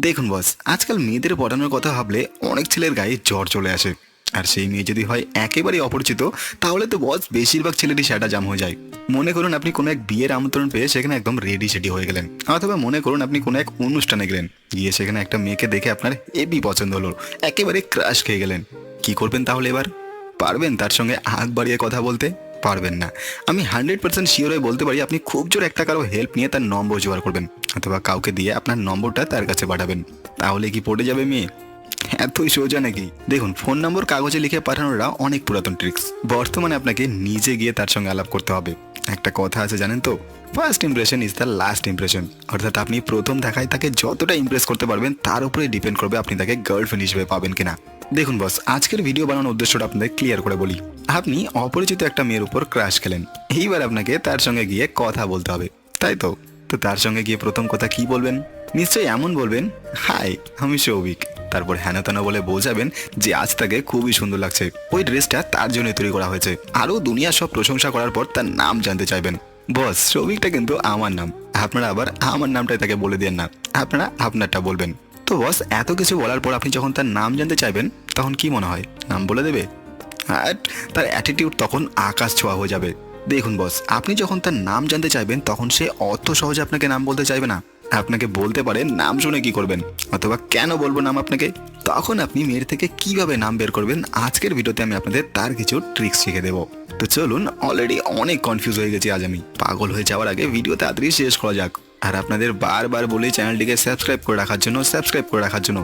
দেখুন বস, আজকাল মেয়েদের পড়ানোর কথা ভাবলে অনেক ছেলের গায়ে জ্বর চলে আসে। আর সেই মেয়ে যদি হয় একেবারেই অপরিচিত, তাহলে তো বস বেশিরভাগ ছেলেরই সেটা জাম হয়ে যায়। মনে করুন আপনি কোনো এক বিয়ের আমন্ত্রণ পেয়ে সেখানে একদম রেডি সেডি হয়ে গেলেন। অথবা মনে করুন আপনি কোনো এক অনুষ্ঠানে গেলেন, গিয়ে সেখানে একটা মেয়েকে দেখে আপনার হেভি পছন্দ হলো, একেবারে ক্রাশ খেয়ে গেলেন। কি করবেন তাহলে এবার? পারবেন তার সঙ্গে আগ বাড়িয়ে কথা বলতে? পারবেন না। আমি হান্ড্রেড পার্সেন্ট শিওর হয়ে বলতে পারি, আপনি খুব জোর একটা কারও হেল্প নিয়ে তার নম্বর জোগাড় করবেন, অথবা কাউকে দিয়ে আপনার নম্বরটা তার কাছে পাঠাবেন। তাহলে কি পড়ে যাবে মেয়ে? এতই সোজা নাকি? দেখুন ফোন নম্বর কাগজে লিখে পাঠানোরা অনেক পুরাতন ট্রিক্স বর্তমানে আপনাকে নিজে গিয়ে তার সঙ্গে আলাপ করতে হবে। একটা কথা আছে জানেন তো first impression is the last impression অর্থাৎ আপনি প্রথম দেখায় তাকে যতটা ইমপ্রেস করতে পারবেন, তার উপরে ডিপেন্ড করবে আপনি তাকে গার্লফ্রেন্ড হিসেবে পাবেন কিনা। দেখুন বস আজকের ভিডিও বানানোর উদ্দেশ্যটা আপনাদের ক্লিয়ার করে বলি। আপনি অপরিচিত একটা মেয়ের উপর ক্রাশ খেলেন। এইবার আপনাকে তার সঙ্গে গিয়ে কথা বলতে হবে, তাই তো? তো তার সঙ্গে গিয়ে প্রথম কথা কি বলবেন? নিশ্চয়ই এমন বলবেন, হাই, আমি সৌভিক। তারপর হেনতেনা বলে বোঝাবেন যে আজ তাকে খুবই সুন্দর লাগছে। ওই ড্রেসটা তার জন্য তৈরি করা হয়েছে। আরও দুনিয়া সব প্রশংসা করার পর তার নাম জানতে চাইবেন। বস, সৌভিকটা কিন্তু আমার নাম। আপনারা আবার আমার নামটাই তাকে বলে দেন না। আপনারা আপনারটা বলবেন। তো বস, এত কিছু বলার পর আপনি যখন তার নাম জানতে চাইবেন, তখন কি মনে হয়? নাম বলে দেবে? আর তার অ্যাটিটিউড তখন আকাশ ছোঁয়া হয়ে যাবে। দেখুন বস আপনি যখন তার নাম জানতে চাইবেন, তখন সে অত সহজে আপনাকে নাম বলতে চাইবে না। আপনাকে বলতে পারে নাম শুনে কি করবেন, অথবা কেন বলব নাম আপনাকে? তখন আপনি মেয়ের থেকে কীভাবে নাম বের করবেন, আজকের ভিডিওতে আমি আপনাদের তার কিছু ট্রিক্স শিখে দেবো। তো চলুন অলরেডি অনেক কনফিউজ হয়ে গেছি আজ আমি। পাগল হয়ে যাওয়ার আগে ভিডিও তাড়াতাড়ি শেষ করা যাক। আর আপনাদের বারবার বলি চ্যানেলটিকে সাবস্ক্রাইব করে রাখার জন্য সাবস্ক্রাইব করে রাখার জন্য।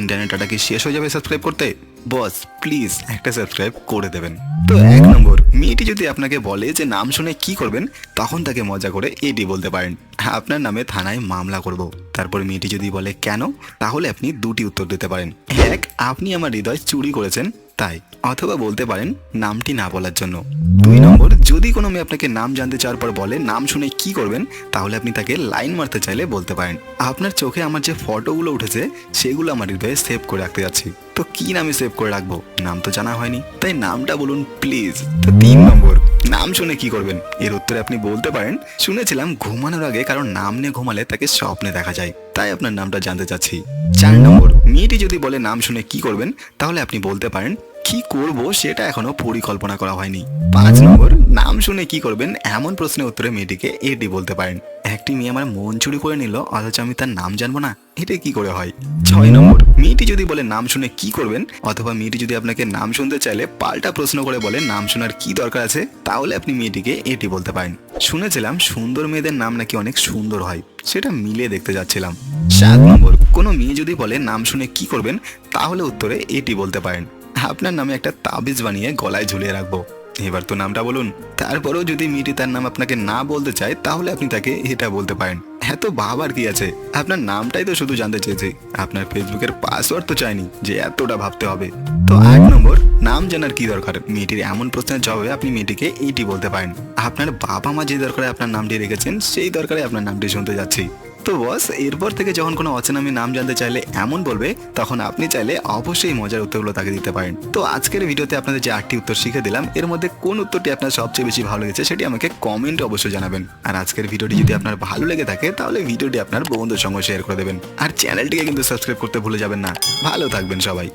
ইন্টারনেট ডাটা কি শেষ হয়ে যাবে সাবস্ক্রাইব করতে? বস প্লিজ একটা সাবস্ক্রাইব করে দেবেন। তো এক নম্বর মেয়েটি যদি আপনাকে বলে যে নাম শুনে কি করবেন তখন তাকে মজা করে এটি বলতে পারেন। আপনার নামে থানায় মামলা করব। তারপর মেয়েটি যদি বলে কেন তাহলে আপনি দুটি উত্তর দিতে পারেন। এক আপনি আমার হৃদয় চুরি করেছেন। তাই অথবা বলতে পারেন নামটি না বলার জন্য। দুই নম্বর, যদি কোনো মেয়ে আপনাকে নাম জানতে চাওয়ার পর বলে নাম শুনে কি করবেন, তাহলে আপনি তাকে লাইন মারতে চাইলে বলতে পারেন। আপনার চোখে আমার যে ফটোগুলো উঠেছে, সেগুলো আমার হৃদয়ে সেভ করে রাখতে যাচ্ছি। তো কি নামে সেভ করে রাখব? নাম তো জানা হয়নি। তাই নামটা বলুন প্লিজ তো তিন নম্বর, নাম শুনে কি করবেন? এর উত্তরে আপনি বলতে পারেন, শুনেছিলাম ঘুমানোর আগে কারণ নাম নিয়ে ঘুমালে তাকে স্বপ্নে দেখা যায়। তাই আপনার নামটা জানতে চাচ্ছি। চার নম্বর, মেয়েটি যদি বলে নাম শুনে কি করবেন, তাহলে আপনি বলতে পারেন কি করব সেটা এখনও পরিকল্পনা করা হয়নি। পাঁচ নম্বর, নাম শুনে কি করবেন? এমন প্রশ্নের উত্তরে মেয়েটিকে এটি বলতে পারেন। একটি মেয়ে আমার মন চুরি করে নিল, অথচ আমি তার নাম জানব না। এটা কি করে হয়? ছয় নম্বর, মেয়েটি যদি বলে নাম শুনে কি করবেন? অথবা মেয়েটি যদি আপনাকে নাম শুনতে চাইলে পাল্টা প্রশ্ন করে বলে নাম শোনার কি দরকার আছে? তাহলে আপনি মেয়েটিকে এটি বলতে পারেন। শুনেছিলাম সুন্দর মেয়েদের নাম নাকি অনেক সুন্দর হয়। সেটা মিলে দেখতে যাচ্ছিলাম। সাত নম্বর, কোনো মেয়ে যদি বলে নাম শুনে কি করবেন? তাহলে উত্তরে এটি বলতে পারেন। আপনার নামে একটা তাবিজ বানিয়ে গলায় ঝুলিয়ে রাখব। এবার তো নামটা বলুন। তারপরেও যদি মেয়েটি তার নাম আপনাকে না বলতে চায়, তাহলে আপনি তাকে এটা বলতে পারেন। এত ভাবার কি আছে? আপনার নামটাই তো শুধু জানতে চেয়েছে। আপনার ফেসবুকের পাসওয়ার্ড তো চাইনি যে এতটা ভাবতে হবে। তো আট নম্বর, নাম জানার কি দরকার? মেয়েটির এমন প্রশ্নের জবাবে আপনি মেয়েটিকে এইটি বলতে পারেন। আপনার বাবা মা যে দরকারে আপনার নামটি রেখেছেন, সেই দরকারে আপনার নামটি শুনতে যাচ্ছি। তো বস। এরপর থেকে যখন কোনো অচেনামি নাম জানতে চাইলে এমন বলবে, তখন আপনি চাইলে অবশ্যই মজার উত্তরগুলো তাকে দিতে পারেন। তো আজকের ভিডিওতে আপনাদের যে আটটি উত্তর শিখে দিলাম, এর মধ্যে কোন উত্তরটি আপনার সবচেয়ে বেশি ভালো লেগেছে সেটি আমাকে কমেন্ট অবশ্যই জানাবেন। আর আজকের ভিডিওটি যদি আপনার ভালো লেগে থাকে, তাহলে ভিডিওটি আপনার বন্ধুর সঙ্গে শেয়ার করে দেবেন। আর চ্যানেলটিকে কিন্তু সাবস্ক্রাইব করতে ভুলে যাবেন না। ভালো থাকবেন সবাই।